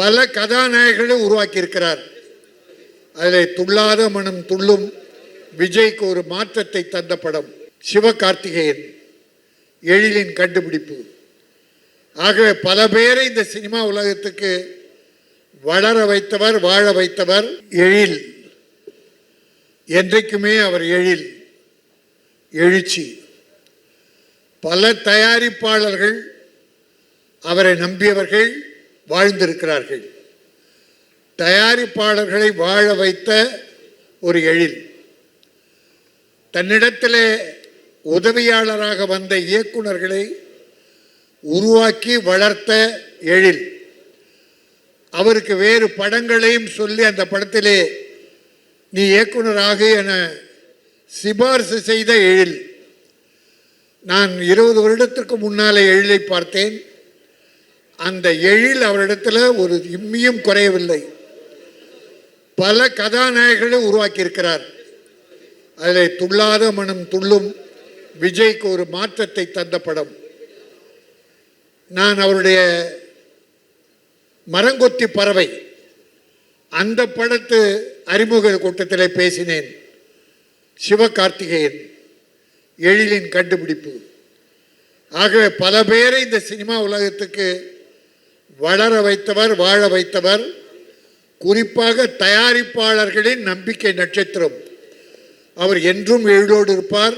பல கதாநாயகர்களை உருவாக்கி இருக்கிறார் அதில் துள்ளாத மனம் துள்ளும் விஜய்க்கு ஒரு மாற்றத்தை தந்த படம் சிவகார்த்திகேயன் எழிலின் கண்டுபிடிப்பு. ஆகவே பல பேரை இந்த சினிமா உலகத்துக்கு வளர வைத்தவர் வாழ வைத்தவர் எழில். என்றைக்குமே அவர் எழில் எழுச்சி. பல தயாரிப்பாளர்கள் அவரை நம்பியவர்கள் வாழ்ந்திருக்கிறார்கள். தயாரிப்பாளர்களை வாழ வைத்த ஒரு எழில். தன்னிடத்திலே உதவியாளராக வந்த இயக்குனர்களை உருவாக்கி வளர்த்த எழில். அவருக்கு வேறு படங்களையும் சொல்லி அந்த படத்திலே நீ இயக்குனராக என சிபார்சு செய்த எழில். நான் இருபது வருடத்திற்கு முன்னாலே எழிலை பார்த்தேன். அந்த எழில் அவரிடத்தில் ஒரு இம்மியும் குறையவில்லை. பல கதாநாயகர்களை உருவாக்கியிருக்கிறார். அதில் துள்ளாத மனம் துள்ளும் விஜய்க்கு ஒரு மாற்றத்தை தந்த படம். நான் அவருடைய மரங்கொத்தி பறவை அந்த படத்து அறிமுக கூட்டத்தில் பேசினேன். சிவகார்த்திகேயன் எழிலின் கண்டுபிடிப்பு. ஆகவே பல பேரை இந்த சினிமா உலகத்துக்கு வளர வைத்தவர் வாழ வைத்தவர். குறிப்பாக தயாரிப்பாளர்களின் நம்பிக்கை நட்சத்திரம். அவர் என்றும் எழுதோடு இருப்பார்.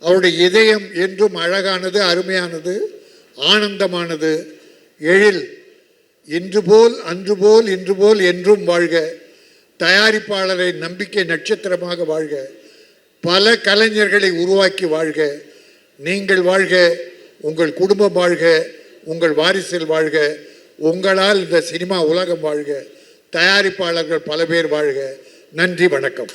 அவருடைய இதயம் என்றும் அழகானது அருமையானது ஆனந்தமானது. எழில் இன்று போல் அன்று போல் இன்று போல் என்றும் வாழ்க. தயாரிப்பாளரை நம்பிக்கை நட்சத்திரமாக வாழ்க. பல கலைஞர்களை உருவாக்கி வாழ்க. நீங்கள் வாழ்க உங்கள் குடும்பம் வாழ்க. உங்கள் வாரிசில் வாழ்க. உங்களால் இந்த சினிமா உலகம் வாழ்க. தயாரிப்பாளர்கள் பல பேர் வாழ்க. நன்றி வணக்கம்.